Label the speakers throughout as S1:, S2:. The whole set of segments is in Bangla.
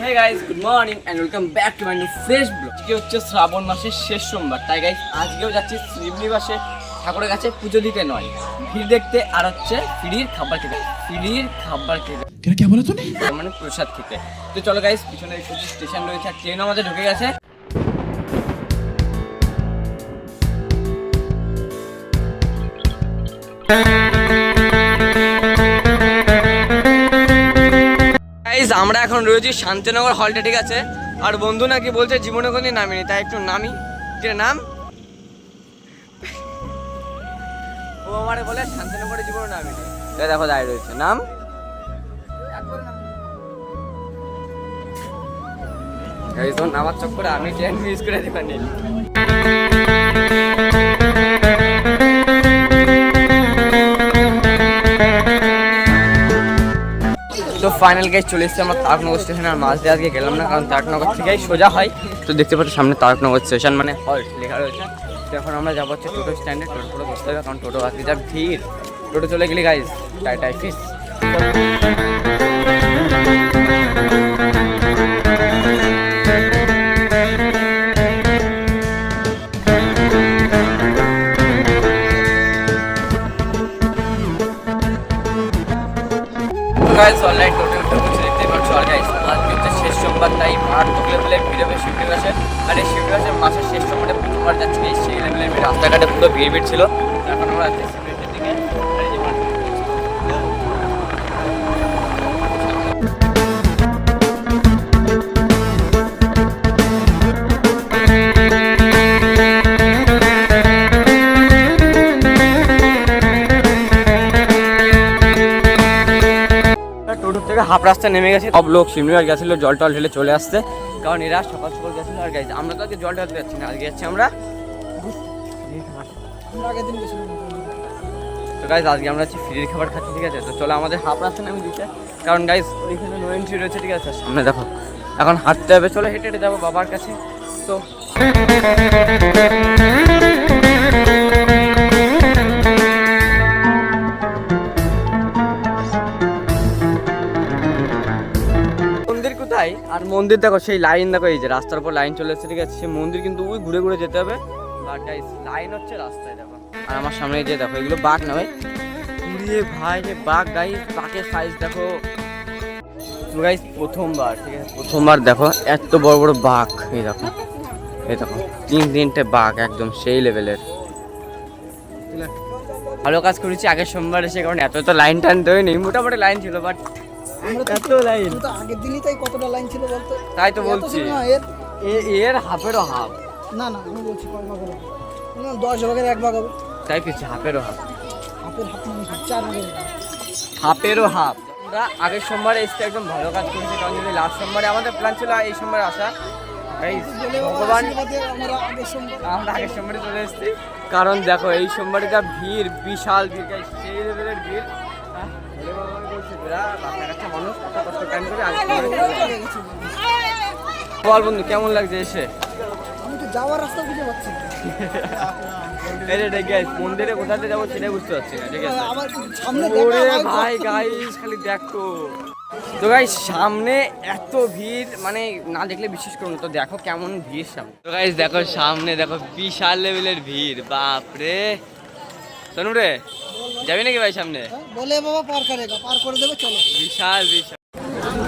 S1: হ্যাঁ guys good morning and welcome back to my শেষ ব্লগ আজকে হচ্ছে শ্রাবণ মাসের শেষ সোমবার তাই গাইস আজকেও যাচ্ছি শ্রীনিবাসে ঠাকুরের কাছে পুজো দিতে নয় ভিড় দেখতে আর হচ্ছে ফিরির খাবার খেতে ফিরির খাবার খেতে।
S2: কেন কে বলে
S1: তুমি মানে প্রসাদ খেতে। তো চলো গাইস পিছনে স্টেশন রয়েছে আর ট্রেন আমাদের ঢুকে গেছে। আমরা এখন রয়েছি শান্তিনগর হলটা ঠিক আছে? আর বন্ধু নাকি বলছে জীবনে কোনো নামিনি, তাই একটু নামি। যেটা নাম? ও আমারে বলে শান্তিনগরে জীবনে নামিনি। তাই দেখো, দাঁড়িয়ে রয়েছে। নাম? নামার চক্করে আমি ট্রেন মিস করে দিবানি ফাইনাল গাইজ চলে এসেছে আমার তারকনগর স্টেশন আর মাঝ দিয়ে আজকে গেলাম না, কারণ তারকনগর থেকেই সোজা হয়। তো দেখতে পাচ্ছ সামনে তারকনগর স্টেশন মানে হল্ট লেখা রয়েছে। তো এখন আমরা যাব হচ্ছে টোটো স্ট্যান্ডে টোটো টোটো বসতে হবে, কারণ টোটো আজকে যা ভিড়। টোটো চলে গেলি গাইজ টাই টাই ফিস গাইস অনলাইন শেষ তাই তাই মারাত্মক লেভেলের ভিড় হবে শিউটি বাসে আর এই শিউটি বাসে মাসের শেষ সময়টা প্রথমবার যাচ্ছি এই সেই লেভেলের ভিড়। রাস্তাঘাটে পুরো ভিড় ভিড় ছিল। এখন আমরা হাফ রাস্তা নেমে গেছে। সব লোক সিমনিবার গেছিল জল টল ঢেলে চলে আসতে কারণ এরা সকাল সকাল গেছিল। আর গেছে আমরা তো আজকে জল ঢালতে যাচ্ছি না। আজকে যাচ্ছি আমরা তো গাইজ আজকে আমরা হচ্ছে ফ্রির খাবার খাচ্ছি ঠিক আছে? তো চলো আমাদের হাফ রাস্তা নামে দিচ্ছে কারণ গাইজ ওইখানে নো এন্ট্রি রয়েছে ঠিক আছে? সামনে দেখো এখন হাঁটতে হবে। চলো হেঁটে হেঁটে যাব বাবার কাছে। তো মন্দির দেখো, সেই লাইন দেখো, এই যে রাস্তার উপর লাইন চলে এসেছে, ঠিক আছে? সেই মন্দির কিন্তু ওই ঘুরে ঘুরে যেতে হবে। বাট লাইন হচ্ছে রাস্তায়, দেখো। আর আমার সামনে যে দেখো, এগুলো বাঘ না ভাই? ভাই, যে বাঘ গাইস বাঘের সাইজ দেখো। গাইস প্রথমবার, ঠিক আছে? প্রথমবার দেখো, এত বড় বড় বাঘ, এই দেখো। এই দেখো, তিন তিনটে বাঘ, একদম সেই লেভেলের ভালো কাজ করেছি, আগের সোমবার এসে, কারণ এত তো লাইন টাইন দেয় নেই মোটামুটি লাইন ছিল বাট এত লাইন
S3: কিন্তু আগের দিনই তাই কতটা লাইন ছিল বলতো?
S1: তাই তো বলছি।
S3: এর
S1: এর হাফেরও হাফ।
S3: না না আমি বলছি কয় ভাগ হবে। না, দশ ভাগের এক ভাগ হবে।
S1: তাই কিছু হাফেরও হাফ।
S3: হাফের হাফ মানে চার ভাগের
S1: হাফেরও হাফ। আমরা আগের সোমবারে এসে একদম ভালো কাজ করেছি কারণ যদি লাস্ট সোমবারে আমাদের প্ল্যান ছিল এই সোমবারে আসা। ভগবান
S3: আমরা আগের
S1: সোমবারে চলে এসেছি। কারণ দেখো এই সোমবারে যা ভিড় বিশাল ভিড় সেই লেভেলের ভিড়। বল বন্ধু কেমন লাগছে এসে?
S3: আমি তো যাওয়ার রাস্তা খুঁজে পাচ্ছি
S1: মন্দিরে কোথাতে যাব সেটাই বুঝতে পারছি না ঠিক আছে? ওরে ভাই গাইস খালি দেখো। তো গাইস সামনে এত ভিড় মানে না দেখলে বিশ্বাস করুন তো দেখো কেমন ভিড় সামনে। তো গাইস দেখো সামনে দেখো বিশাল লেভেলের ভিড় বাপরে। রে যাবি নাকি ভাই সামনে?
S3: হ্যাঁ, বলে বাবা পার করেগা পার করে দেবে চলো।
S1: বিশাল বিশাল।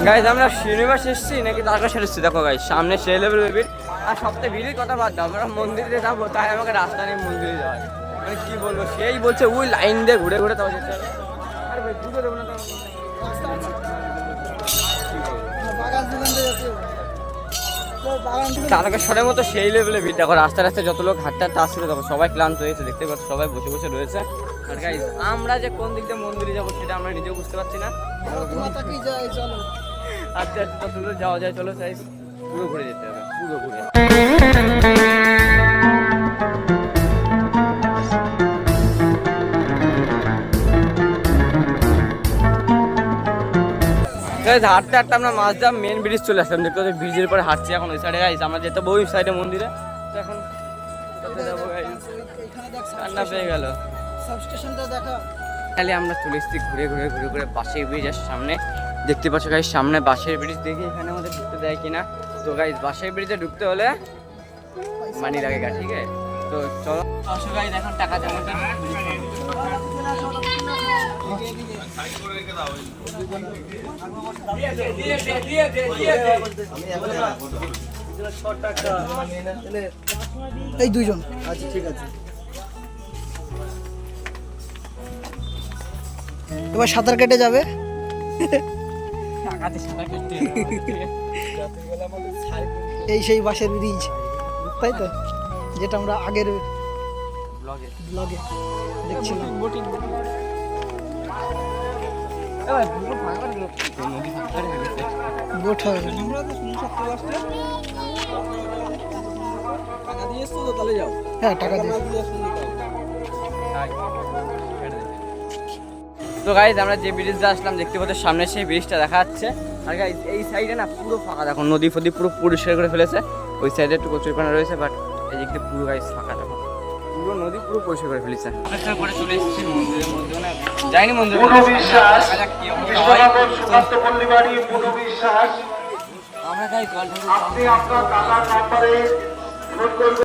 S1: গাইস আমরা শ্রীনিবাস এসেছি নাকি তারকাশের এসেছি? দেখো গাইস সামনে সেই লেভেলের ভিড় আর সবথেকে ভিড়ের কথা বাদ দাও আমরা মন্দিরে যাব তাই আমাকে রাস্তা নেই মন্দিরে যাওয়ার মানে কি বলব সেই বলছে ওই লাইন দিয়ে ঘুরে ঘুরে তাও যেতে হবে। আরে ভাই ঢুকে দেবো না তারকেশ্বরের মতো সেই লেভেলে ভিড়। দেখো রাস্তা রাস্তায় যত লোক হাঁটতে হাঁটতে আসছিল দেখো সবাই ক্লান্ত হয়েছে দেখতে পাচ্ছ সবাই বসে বসে রয়েছে। আর গাইজ আমরা যে কোন দিক দিয়ে মন্দিরে যাব সেটা আমরা নিজেও বুঝতে পারছি না। আস্তে আস্তে যত দূর যাওয়া যায় চলো চাই পুরো ঘুরে যেতে হবে পুরো ঘুরে। Guys, হাঁটতে হাঁটতে আমরা মাঝদা মেন ব্রিজ চলে আসলাম দেখতে পাচ্ছি ব্রিজের পরে হাঁটছি এখন ওই সাইডে গাইস আমরা যেতে ওই সাইডে মন্দিরে। তো এখন যাব গাইস
S3: এখানে
S1: পেয়ে গেল।
S3: সাবস্টেশনটা দেখা।
S1: খালি আমরা চলে এসেছি ঘুরে ঘুরে ঘুরে ঘুরে পাশে ব্রিজের সামনে। দেখতে পাচ্ছ গাইস সামনে বাসের ব্রিজ দেখি এখানে আমাদের ঢুকতে দেয় কিনা। তো গাইস বাসের ব্রিজে ঢুকতে হলে মানি লাগেগা ঠিক আছে? তো চলো। আসো গাইস এখন টাকা জমা
S3: এই দুইজন। আচ্ছা ঠিক আছে। এবার সাঁতার কেটে যাবে। এই সেই বাসের ব্রিজ তাই তো? যেটা আমরা আগের
S1: ব্লগে।
S3: ব্লগে দেখছিলাম। বোট হবে হ্যাঁ। টাকা দিয়ে
S1: তো গাইজ আমরা যে ব্রিজে আসলাম দেখতে পাচ্ছি সামনে সেই ব্রিজটা দেখা যাচ্ছে। আর গাইজ এই সাইডে না পুরো ফাঁকা দেখো নদী ফদি পুরো পরিষ্কার করে ফেলেছে। ওই সাইডে একটু কচুরিপানা রয়েছে বাট এই দিক দিয়ে পুরো গাইজ ফাঁকা দেখো। পুরো নদী পুরো পরিষ্কার করে ফেলেছে। পরিষ্কার করে চলে এসেছি মন্দিরের মধ্যে মানে যাইনি মন্দিরে।
S2: বিশ্বাস
S1: আমরা গাইজ গল্প
S2: আপনি আপনার দাদার নাম্বারে ফোন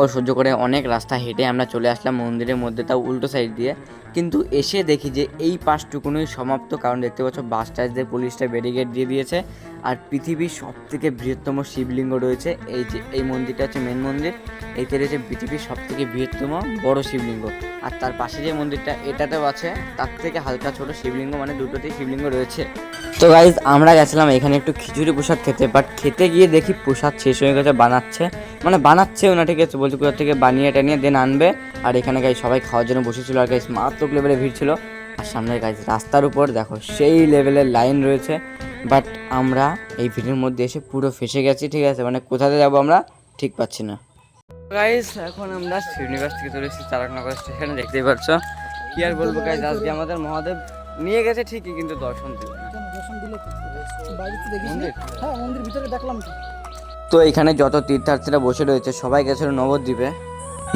S1: ধকল সহ্য করে অনেক রাস্তা হেঁটে আমরা চলে আসলাম মন্দিরের মধ্যে তাও উল্টো সাইড দিয়ে। কিন্তু এসে দেখি যে এই পাশটুকুনই সমাপ্ত, কারণ দেখতে পাচ্ছ বাস দিয়ে পুলিশটা ব্যারিকেড দিয়ে দিয়েছে। আর পৃথিবীর সব থেকে বৃহত্তম শিবলিঙ্গ রয়েছে, এই যে, এই মন্দিরটা হচ্ছে মেন মন্দির। এইতে রয়েছে পৃথিবীর সব থেকে বৃহত্তম বড় শিবলিঙ্গ। আর তার পাশে যে মন্দিরটা, এটাতেও আছে, তার থেকে হালকা ছোট শিবলিঙ্গ মানে দুটোতেই শিবলিঙ্গ রয়েছে। তো গাইজ আমরা গেছিলাম এখানে একটু খিচুড়ি প্রসাদ খেতে বাট খেতে গিয়ে দেখি প্রসাদ শেষ হয়ে গেছে, বানাচ্ছে। মানে বানাচ্ছেও না, ঠিক আছে বলছে কোথা থেকে বানিয়ে টানিয়ে দেন আনবে। আর এখানে গাইজ সবাই খাওয়ার জন্য বসেছিল আর গাইজ মারাত্মক লেভেলে ভিড় ছিল। আর সামনের গাইজ রাস্তার উপর দেখো সেই লেভেলের লাইন রয়েছে। বাট আমরা এই ভিড়ের মধ্যে এসে পুরো ফেসে গেছি ঠিক আছে? মানে কোথাতে যাব আমরা ঠিক পাচ্ছি না। গাইজ এখন আমরা শ্রীনিবাস থেকে চলে এসেছি চারকনগর স্টেশনে দেখতেই পাচ্ছ। কি আর বলব গাইজ আজকে আমাদের মহাদেব নিয়ে গেছে ঠিকই কিন্তু দর্শন দিল
S3: দর্শন দিলে তো বাড়িতে দেখিস হ্যাঁ মন্দির ভিতরে দেখলাম তো।
S1: তো এখানে যত তীর্থার্থীরা বসে রয়েছে, সবাই গেছিল নবদ্বীপে।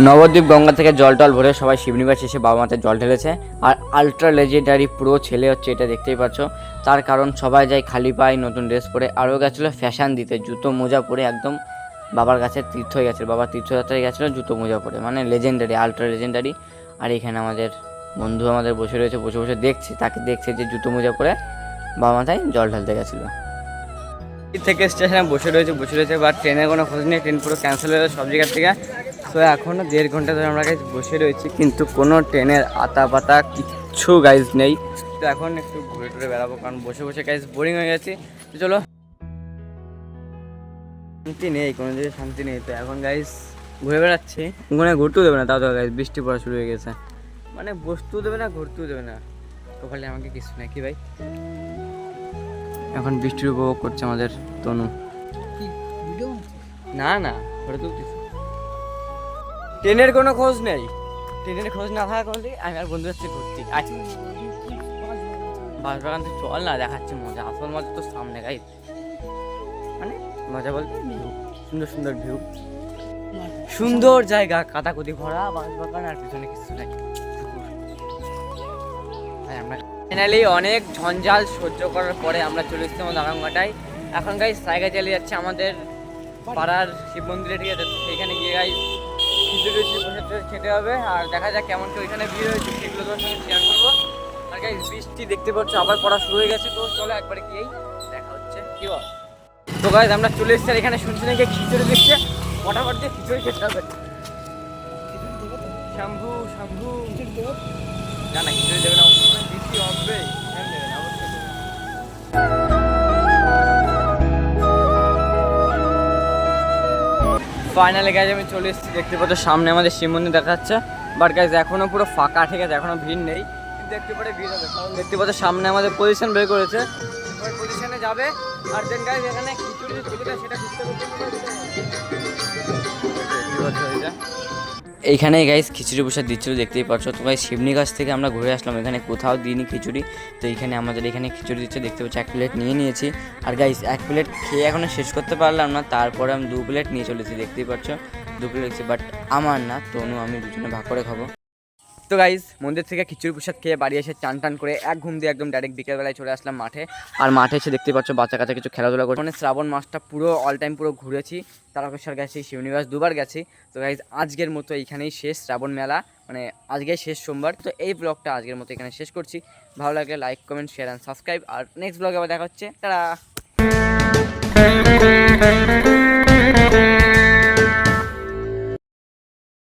S1: নবদ্বীপ গঙ্গা থেকে জল টল ভরে সবাই শিবনিবাস এসে বাবা মাতে জল ঢেলেছে। আর আলট্রা লেজেন্ডারি পুরো ছেলে হচ্ছে এটা দেখতেই পাচ্ছ। তার কারণ সবাই যায় খালি পায়ে নতুন ড্রেস পরে, আরও গেছিল ফ্যাশন দিতে, জুতো মোজা পরে একদম বাবার কাছে তীর্থ হয়ে গেছিল, বাবা তীর্থযাত্রায় গেছিল জুতো মোজা পরে মানে লেজেন্ডারি আলট্রা লেজেন্ডারি আর এখানে আমাদের বন্ধু আমাদের বসে রয়েছে, বসে বসে দেখছে, তাকে দেখছে যে জুতো মোজা পরে বাবা মাথায় জল ঢালতে গেছিল। থেকে স্টেশনে বসে রয়েছে বসে রয়েছে বা ট্রেনের কোনো খোঁজ নেই ট্রেন পুরো ক্যান্সেল হয়ে সব জায়গার থেকে। তো এখনও দেড় ঘণ্টা ধরে আমরা গাইজ বসে রয়েছি, কিন্তু কোনো ট্রেনের আতা পাতা কিচ্ছু গাইজ নেই। তো এখন একটু ঘুরে টুরে বেড়াবো, কারণ বসে বসে গাইজ বোরিং হয়ে গেছি। তো চলো। শান্তি নেই কোনো জায়গায় শান্তি নেই। তো এখন গাইজ ঘুরে বেড়াচ্ছি। ওখানে ঘুরতেও দেবে না, তাও তো গাইজ বৃষ্টি পড়া শুরু হয়ে গেছে। মানে বসতেও দেবে না, ঘুরতেও দেবে না। তো খালি আমাকে কিছু নাকি ভাই? এখন বৃষ্টির উপভোগ করছে আমাদের তনু।
S3: কি
S1: না না ফটো তুলতেছি। ট্রেনের কোনো খোঁজ নেই। ট্রেনের খোঁজ না থাকা করলে আমি আর বন্ধু যাচ্ছি ঘুরতে। আছি বাস বাগান থেকে চল না দেখাচ্ছি মজা। আসল মজা তো সামনে গাই মানে মজা বলতে ভিউ সুন্দর সুন্দর ভিউ সুন্দর জায়গা কাদাকুদি ভরা বাস বাগান আর পিছনে কিছু নাই। আমরা ফাইনালি অনেক ঝঞ্ঝাল সহ্য করার পরে আমরা চলে এসেছি আমাদের আরামঘাটায় এখন গাই সাইকেল চালিয়ে যাচ্ছে আমাদের পাড়ার শিব মন্দিরে ঠিক আছে সেখানে গিয়ে গাই খিচুড়ি খেতে হবে। আর দেখা যাক কেমন কি ওইখানে ভিড় হয়েছে সেগুলো তোমার সঙ্গে শেয়ার করব। আর গাই বৃষ্টি দেখতে পাচ্ছ আবার পড়া শুরু হয়ে গেছে। তো চলো একবারে গিয়েই দেখা হচ্ছে। কি বল? তো গাইজ আমরা চলে এসেছি আর এখানে শুনছি নাকি খিচুড়ি দিচ্ছে। ফটাফট দিয়ে খিচুড়ি খেতে হবে। শম্ভু শম্ভু। না না খিচুড়ি দেবে না। ফাইনালি গাইজ আমি চলে এসেছি দেখতে পাচ্ছ সামনে আমাদের শিব মন্দির দেখা যাচ্ছে বাট গাইজ এখনও পুরো ফাঁকা ঠিক আছে এখনও ভিড় নেই একটু পরে ভিড় হবে দেখতে পাচ্ছ সামনে আমাদের পজিশন বের করেছে পজিশনে যাবে আর দেন এখানে খিচুড়ি সেটা খুঁজতে এইখানে গাইস খিচুড়ি প্রসাদ দিচ্ছিল, দেখতেই পাচ্ছ। তো গাইস শিবনি গাছ থেকে আমরা ঘুরে আসলাম, এখানে কোথাও দিইনি খিচুড়ি। তো এইখানে আমাদের এখানে খিচুড়ি দিচ্ছে, দেখতে পাচ্ছি এক প্লেট নিয়ে নিয়েছি। আর গাইস এক প্লেট খেয়ে এখনও শেষ করতে পারলাম না, তারপরে আমি দু প্লেট নিয়ে চলেছি, দেখতেই পাচ্ছ। দু প্লেট বাট আমার না, তনু, আমি দুজনে ভাগ করে খাব। তো গাইজ মন্দির থেকে খিচুড়ি প্রসাদ খেয়ে বাড়ি এসে চান টান করে এক ঘুম দিয়ে একদম ডাইরেক্ট বিকেলবেলায় চলে আসলাম মাঠে। আর মাঠে এসে দেখতে পাচ্ছ বাচ্চা কাচ্চা কিছু খেলাধুলা করছে। মানে শ্রাবণ মাসটা পুরো অল টাইম পুরো ঘুরেছি। তারকেশ্বর গেছি শিবনিবাস দুবার গেছি। তো গাইজ আজকের মতো এইখানেই শেষ শ্রাবণ মেলা। মানে আজকে শেষ সোমবার। তো এই ব্লগটা আজকের মতো এখানে শেষ করছি। ভালো লাগলে like comment share and subscribe R next ব্লগে আবার দেখা হচ্ছে। তারা